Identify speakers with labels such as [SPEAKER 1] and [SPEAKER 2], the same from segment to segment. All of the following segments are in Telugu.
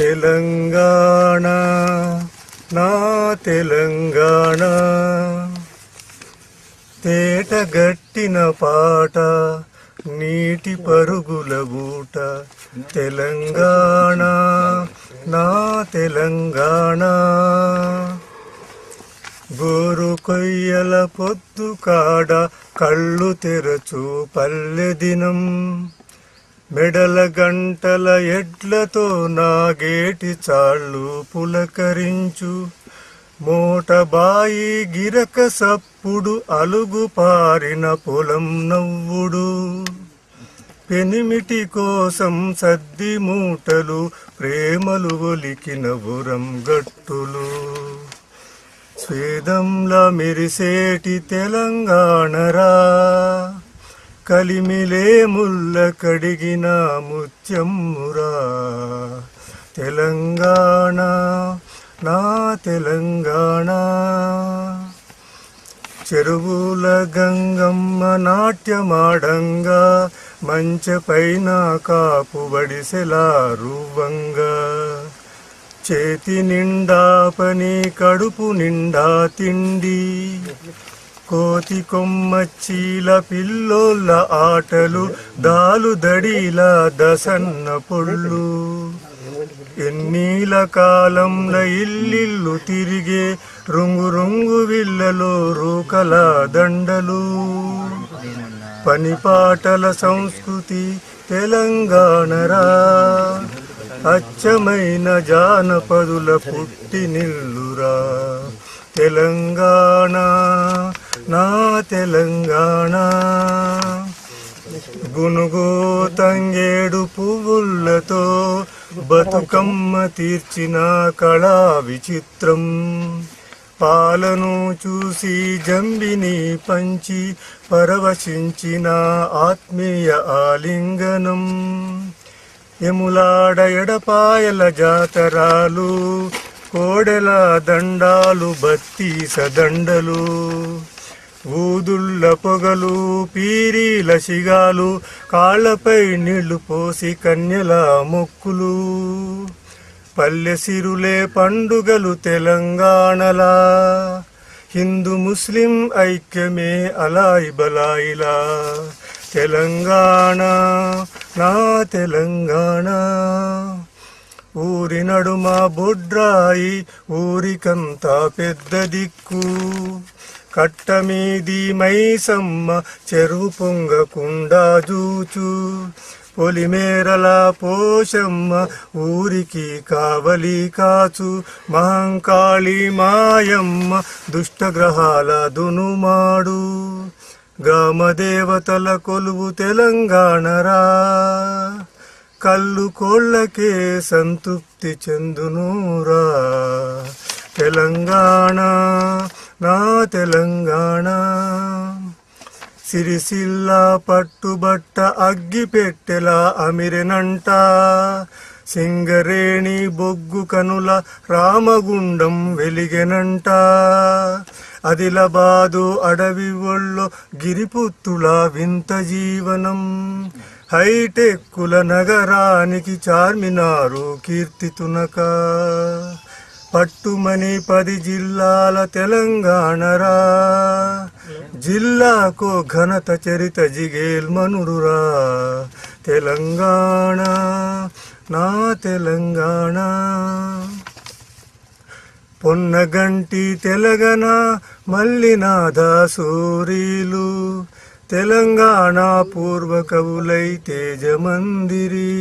[SPEAKER 1] తెలంగాణ నా తెలంగాణ. తేటగట్టిన పాట నీటి పరుగుల బూట. తెలంగాణ నా తెలంగాణ. గోరు కొయ్యల పొద్దు కాడ కళ్ళు తెరచు పల్లె దినం. మెడల గంటల ఎడ్లతో నాగేటి చాళ్ళు పులకరించు. మోటబాయి గిరక సప్పుడు అలుగు పారిన పొలం నవ్వుడు. పెనిమిటి కోసం సద్ది మూటలు ప్రేమలు ఒలికిన ఉరం గట్టులు. స్వేదంలా మెరిసేటి తెలంగాణరా. కలిమిలే ముల్ల కడిగిన ముత్యమ్మురా తెలంగాణ నా తెలంగాణ. చెరువుల గంగమ్మ నాట్యమాడంగా మంచెపైన కాపు బడిసెలా రూవంగా చేతి నిండా పని కడుపు నిండా తిండి. కోతి కొమ్మచ్చీల పిల్లోళ్ళ ఆటలు దాలు దడిల దసన్న పొళ్ళు. ఎన్నీల కాలంల ఇల్లిల్లు తిరిగే రుంగు రుంగు విల్లలో రూకల దండలు. పనిపాటల సంస్కృతి తెలంగాణరా. అచ్చమైన జానపదుల పుట్టినిల్లురా తెలంగాణ. నా తెలంగాణ. గునుగో తంగేడు పువ్వులతో బతుకమ్మ తీర్చిన కళా విచిత్రం. పాలను చూసి జంబిని పంచి పరవశించిన ఆత్మీయ ఆలింగనం. ఎములాడ ఎడపాయల జాతరాలు కోడెల దండాలు బత్తి సదండలు. ఊదుళ్ళ పొగలు పీరీల శిగాలు కాళ్ళపై నీళ్ళు పోసి కన్యల మొక్కులు. పల్లె సిరులే పండుగలు తెలంగాణలా. హిందూ ముస్లిం ఐక్యమే అలాయి బలాయిలా. తెలంగాణ నా తెలంగాణ. ఊరి నడుమ బొడ్రాయి ఊరికంతా పెద్ద దిక్కు. కట్టమీది మైసమ్మ చెరువు పొంగకుండా జూచు. పొలిమేరల పోషమ్మ ఊరికి కావలి కాచు. మహంకాళి మాయమ్మ దుష్టగ్రహాల దునుమాడు గ్రామదేవతల కొలువు తెలంగాణరా కళ్ళు కోళ్ళకే సంతృప్తి చెందునూరా తెలంగాణ నా తెలంగాణ. సిరిసిల్ల పట్టుబట్ట అగ్గి పెట్టెలా అమిరెనంట. సింగరేణి బొగ్గు కనుల రామగుండం వెలిగెనంట. అదిలబాదు అడవి ఒళ్ళు గిరిపుత్తుల వింత జీవనం. హైటెక్కుల నగరానికి చార్మినారు కీర్తితునక పట్టుమని పది జిల్లాల తెలంగాణరా. జిల్లాకో ఘనత చరిత జిగేల్మనుడురా తెలంగాణ నా తెలంగాణ. పొన్నగంటి తెలగన మల్లినాథ సూరీలు తెలంగాణ పూర్వకవులై తేజమందిరి.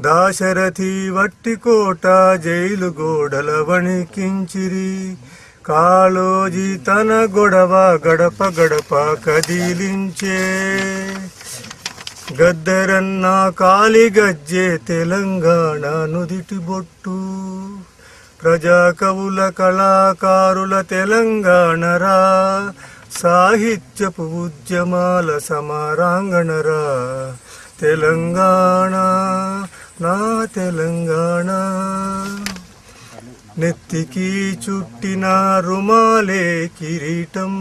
[SPEAKER 1] దాశరథి వట్టికోట జైలు గోడల వణికించిరి. కాళోజీ తన గొడవ గడప గడప కదిలించే. గద్దరన్న కాలి గజ్జే తెలంగాణ నుదిటి బొట్టు. ప్రజా కవుల కళాకారుల తెలంగాణరా సాహిత్యపు ఉద్యమాల సమరాంగణరా తెలంగాణ నా తెలంగాణ. నెత్తికి చుట్టిన రుమాలే కిరీటం.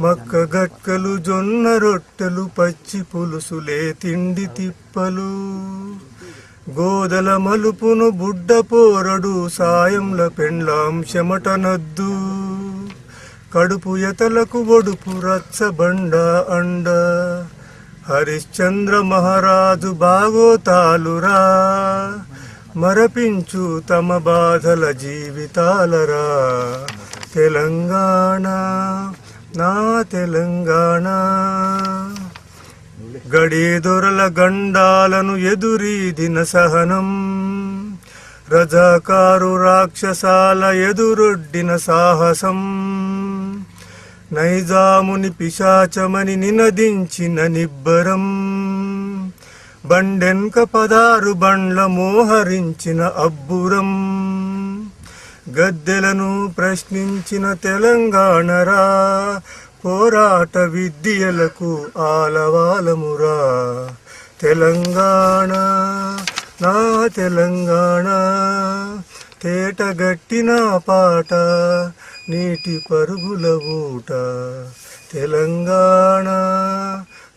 [SPEAKER 1] మక్క గట్కలు జొన్న రొట్టెలు పచ్చి పులుసులే తిండి తిప్పలు. గోదల మలుపును బుడ్డ పోరడు సాయంల పెండ్లాం చెమటనద్దు కడుపు ఎతలకు ఒడుపు రచ్చబండ అండ. హరిశ్చంద్ర మహారాజు బాగోతాలురా. మరపించు తమ బాధల జీవితాలరా. తెలంగాణ నా తెలంగాణ. గడేదొరల గండాలను ఎదురీదిన సహనం. రజాకారు రాక్షసాల ఎదురొడ్డిన సాహసం. నైజాముని పిశాచమని నినదించిన నిబ్బరం. బండెన్క పదారు బండ్ల మోహరించిన అబ్బురం. గద్దెలను ప్రశ్నించిన తెలంగాణరా పోరాట విద్యలకు ఆలవాలమురా. తెలంగాణ నా తెలంగాణ తేటగట్టిన పాట. నీటి పరుగుల ఊట. తెలంగాణ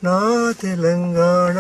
[SPEAKER 1] నా తెలంగాణ.